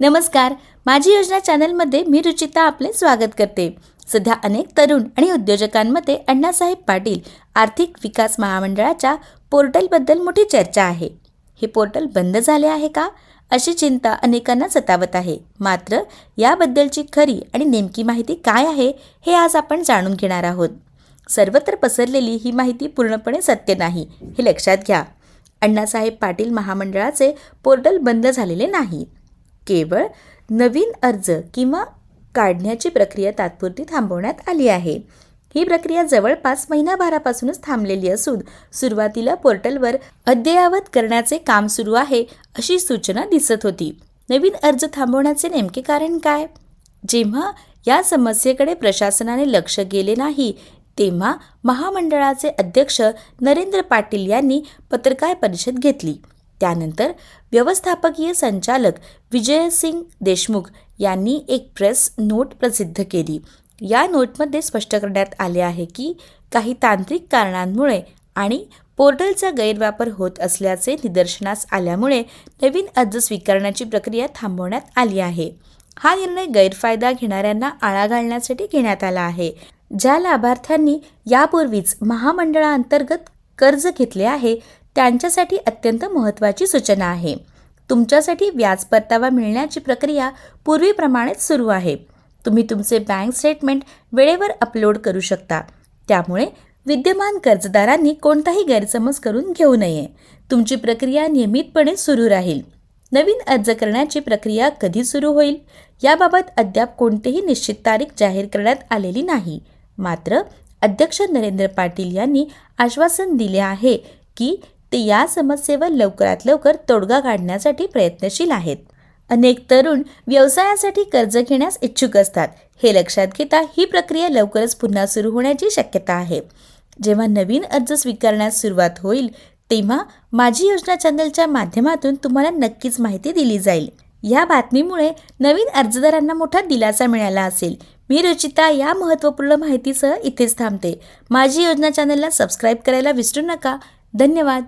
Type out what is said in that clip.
नमस्कार. माझी योजना चॅनलमध्ये मी रुचिता आपले स्वागत करते. सध्या अनेक तरुण आणि उद्योजकांमध्ये अण्णासाहेब पाटील आर्थिक विकास महामंडळाच्या पोर्टलबद्दल मोठी चर्चा आहे. हे पोर्टल बंद झाले आहे का? अशी चिंता अनेकांना सतावत आहे. मात्र याबद्दलची खरी आणि नेमकी माहिती काय आहे हे आज आपण जाणून घेणार आहोत. सर्वत्र पसरलेली ही माहिती पूर्णपणे सत्य नाही हे लक्षात घ्या. अण्णासाहेब पाटील महामंडळाचे पोर्टल बंद झालेले नाही. केवळ नवीन अर्ज किंवा काढण्याची प्रक्रिया तात्पुरती थांबवण्यात आली आहे. ही प्रक्रिया जवळपास महिनाभरापासूनच थांबलेली असून सुरुवातीला पोर्टलवर अद्ययावत करण्याचे काम सुरू आहे अशी सूचना दिसत होती. नवीन अर्ज थांबवण्याचे नेमके कारण काय? जेव्हा या समस्येकडे प्रशासनाने लक्ष गेले नाही तेव्हा महामंडळाचे अध्यक्ष नरेंद्र पाटील यांनी पत्रकार परिषद घेतली. त्यानंतर व्यवस्थापकीय संचालक विजयसिंग देशमुख यांनी एक प्रेस नोट प्रसिद्ध केली. या नोटमध्ये स्पष्ट करण्यात आले आहे की काही तांत्रिक कारणांमुळे आणि पोर्टलचा गैरवापर होत असल्याचे निदर्शनास आल्यामुळे नवीन अर्ज स्वीकारण्याची प्रक्रिया थांबवण्यात आली आहे. हा निर्णय गैरफायदा घेणाऱ्यांना आळा घालण्यासाठी घेण्यात आला आहे. ज्या लाभार्थ्यांनी यापूर्वीच महामंडळाअंतर्गत कर्ज घेतले आहे त्यांच्यासाठी अत्यंत महत्त्वाची सूचना आहे. तुमच्यासाठी व्याज परतावा मिळण्याची प्रक्रिया पूर्वीप्रमाणेच सुरू आहे. तुम्ही तुमचे बँक स्टेटमेंट वेळेवर अपलोड करू शकता. त्यामुळे विद्यमान कर्जदारांनी कोणताही गैरसमज करून घेऊ नये. तुमची प्रक्रिया नियमितपणे सुरू राहील. नवीन अर्ज करण्याची प्रक्रिया कधी सुरू होईल? याबाबत अद्याप कोणतीही निश्चित तारीख जाहीर करण्यात आलेली नाही. मात्र अध्यक्ष नरेंद्र पाटील यांनी आश्वासन दिले आहे की ते या समस्येवर लवकरात लवकर तोडगा काढण्यासाठी प्रयत्नशील आहेत. अनेक तरुण व्यवसायासाठी कर्ज घेण्यास इच्छुक असतात. हे लक्षात घेता ही प्रक्रिया लवकरच पुन्हा सुरू होण्याची शक्यता आहे. जेव्हा नवीन अर्ज स्वीकारण्यास सुरुवात होईल तेव्हा माझी योजना चॅनलच्या माध्यमातून तुम्हाला नक्कीच माहिती दिली जाईल. या बातमीमुळे नवीन अर्जदारांना मोठा दिलासा मिळाला असेल. मी रुचिता या महत्त्वपूर्ण माहितीसह इथेच थांबते. माझी योजना चॅनलला सबस्क्राईब करायला विसरू नका. धन्यवाद.